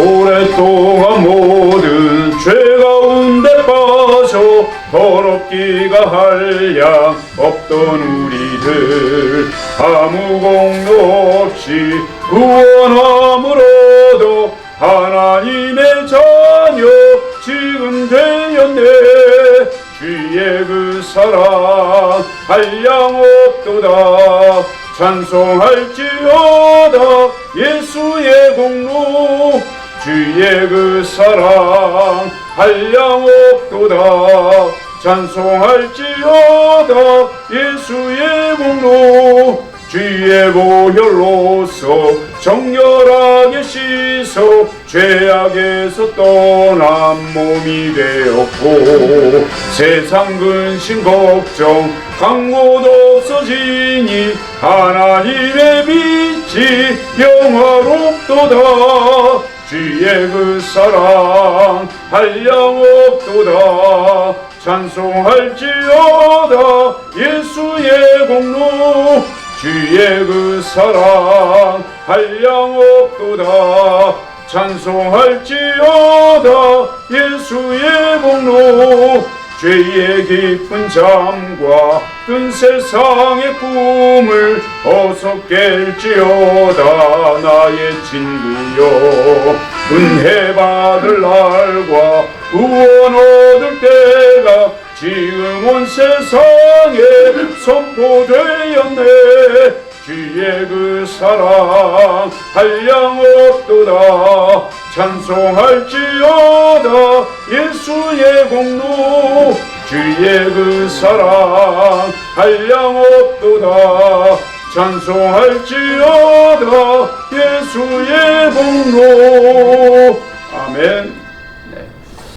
오랫동안 모든 죄 가운데 빠져 더럽기가 한량 없던 우리들. 아무 공로 없이 구원함으로도 하나님의 자녀 지금 되었네. 주의 그 사랑 한량 없도다. 찬송할지어다. 예수의 공로 주의 그 사랑 한량 없도다. 찬송할지어다 예수의 공로. 주의 보혈로서 정결하게 씻어 죄악에서 떠난 몸이 되었고 세상 근심 걱정 강고도 없어지니 하나님의 빛이 영화롭도다 주의 그 사랑 한량 없도다. 찬송할지어다. 예수의 공로 주의 그 사랑 한량 없도다. 찬송할지어다. 예수의 공로 죄의 깊은 잠과 뜬 세상의 꿈을 어서 깰지어다. 나의 친구여 은혜 받을 날과 구원 얻을 때가 지금 온 세상에 선포되었네. 주의 그 사랑 한량 없도다. 찬송할지어다. 예수의 공로 주의 그 사랑 한량 없도다. 찬송할지어다. 예수의 공로